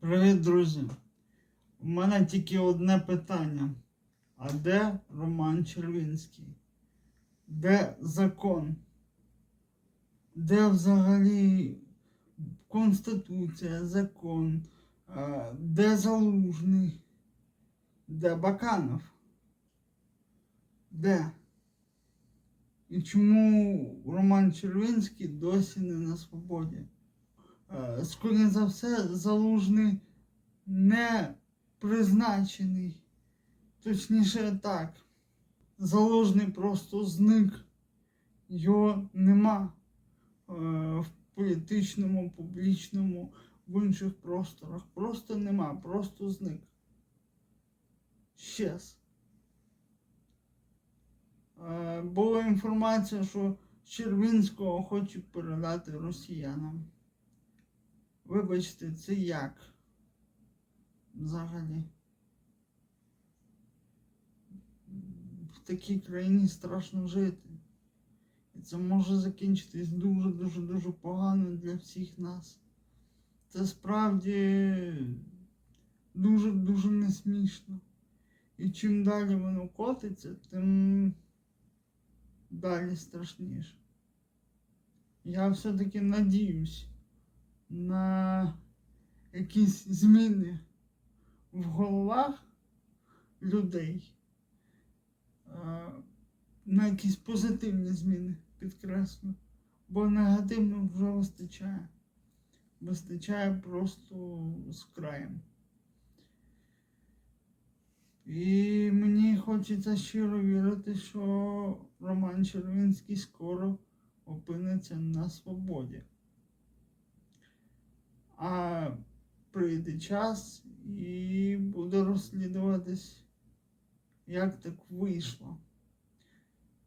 Привіт, друзі! У мене тільки одне питання. А де Роман Червінський? Де закон? Де взагалі Конституція, закон? Де Залужний? Де Баканов? Де? І чому Роман Червінський досі не на свободі? Е, скоріше за все, залужний не призначений. Точніше так. Залужний просто зник. Його нема е, в політичному, публічному, в інших просторах. Просто нема, просто зник. Щас. Е, була інформація, що Червінського хочуть передати росіянам. Вибачте, це як? Взагалі. В такій країні страшно жити. І це може закінчитись дуже-дуже дуже погано для всіх нас. Це справді дуже-дуже не смішно. І чим далі воно котиться, тим далі страшніше. Я все-таки надіюсь на якісь зміни в головах людей, на якісь позитивні зміни, підкреслю, бо негативно вже вистачає. Вистачає просто з краєм. І мені хочеться щиро вірити, що Роман Червінський скоро опиниться на свободі. А прийде час і буде розслідуватись, як так вийшло,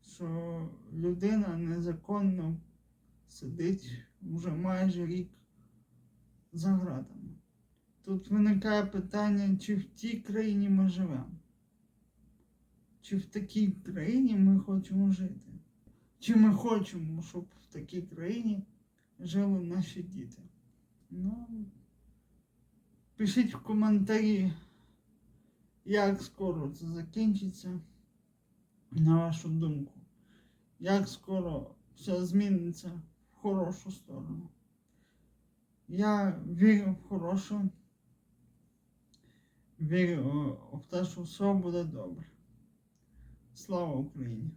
що людина незаконно сидить вже майже рік за гратами. Тут виникає питання, чи в тій країні ми живемо, чи в такій країні ми хочемо жити, чи ми хочемо, щоб в такій країні жили наші діти. Ну, пишіть в коментарі, як скоро це закінчиться, на вашу думку. Як скоро все зміниться в хорошу сторону. Я вірю в хороше. Вірю в те, що все буде добре. Слава Україні!